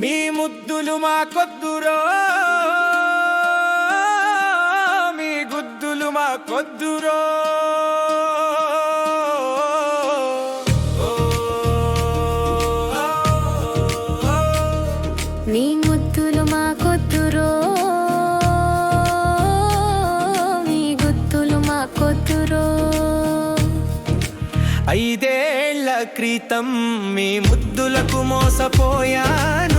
మీ ముద్దులు మా కొద్దురో మీ గుద్దులు మాకొద్దురో మీ మీ గుద్దులు ఐదేళ్ళ క్రితం మీ ముద్దులకు మోసపోయాను.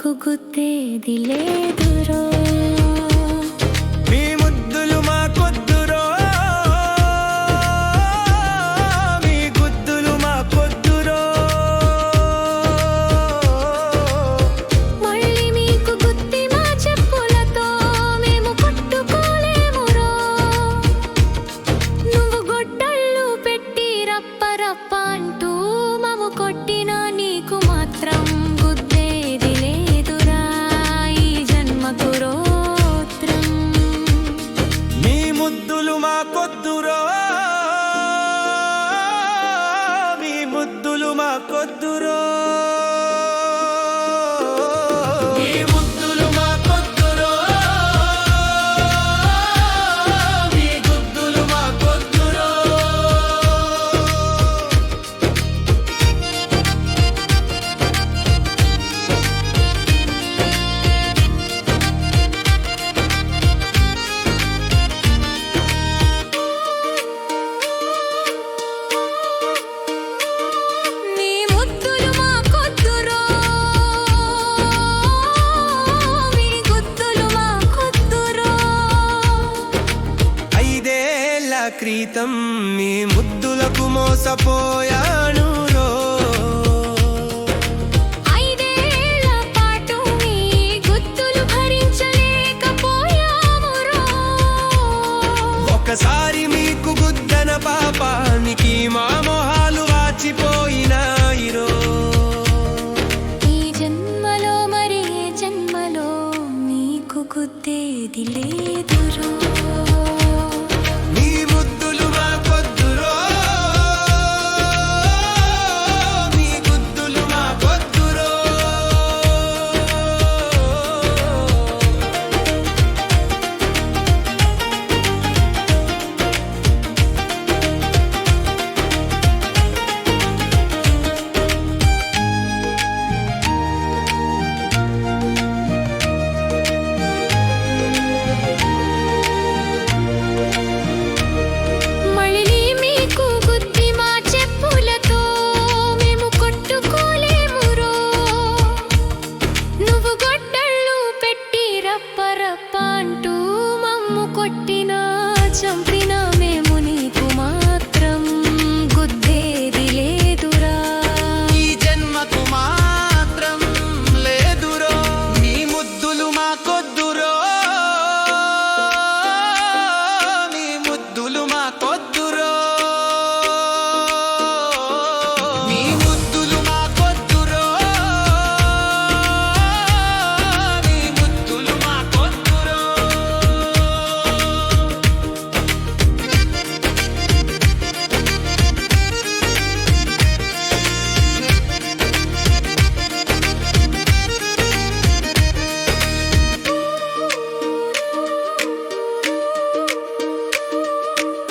కుగుతేది లేదురో నీ క్రీతం నీ ముద్దులకు మోసపోయాను ఒకసారి మీకు గుద్దన పాపానికి మా మొహాలు వాచిపోయినాయిరో ఈ జన్మలో మరే జన్మలో నీకు గుద్దేది లేదు. You know.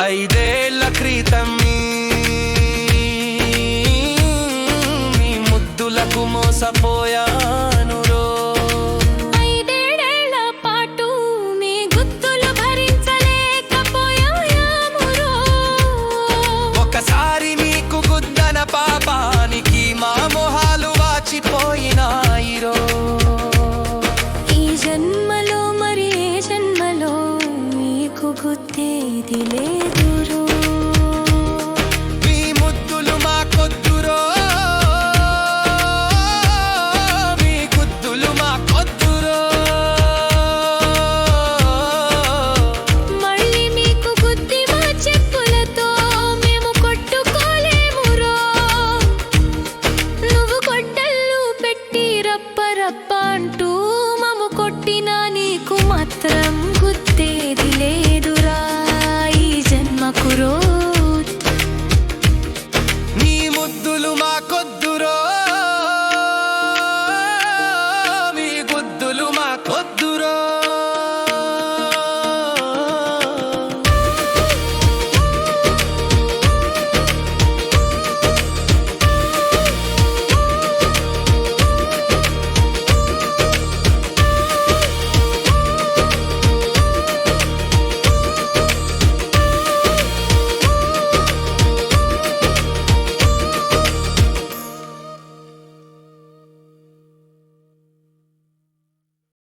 ఐదేళ్ళ క్రితం మీ ముద్దులకు మోసపోయాను ఒకసారి మీకు గుద్దన పాపానికి మా మొహాలు వాచిపోయినాయిరో గుర్తేదిలే extremo.